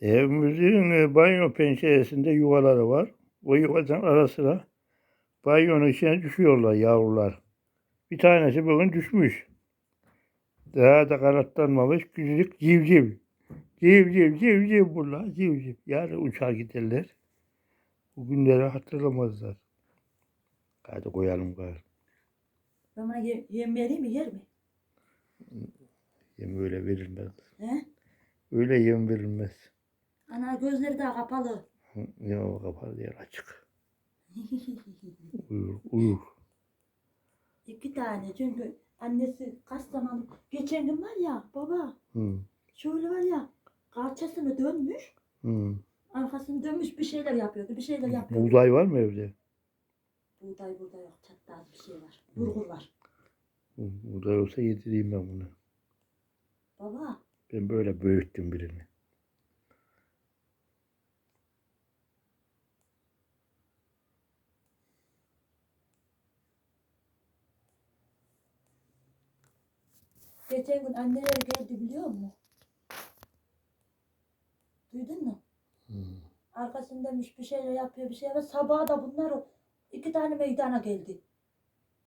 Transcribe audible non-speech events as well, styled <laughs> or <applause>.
Evimizin e, banyo penceresinde yuvaları var. O yuvadan ara sıra banyonun içine düşüyorlar yavrular. Bir tanesi bugün düşmüş. Daha da kanatlanmamış küçücük civciv. Civciv, civciv bunlar, civciv. Yarın uçar giderler. Bu günleri hatırlamazlar. Hadi koyalım gari. Ben buna yem, yem vereyim mi yer mi? Yem öyle verilmez. He? Öyle yem verilmez. Ana gözleri daha kapalı. Ya o kapalı yer açık. <laughs> Uyur, uyur. İki tane çünkü annesi kaç zaman geçen gün var ya baba Hı, şöyle var ya kalçasını dönmüş hı. arkasını dönmüş bir şeyler yapıyordu bir şeyler yapıyordu. Buğday var mı evde? Buğday burada yok çatlaz bir şey var. Burgur var. Bu- Buğday olsa yedireyim ben bunu. Baba Ben böyle büyüttüm birini. Geçen gün anneler geldi biliyor musun? Duydun mu? Hı. Arkasını dönmüş bir şeyler yapıyor bir şey var. Sabaha da bunlar o iki tane meydana geldi.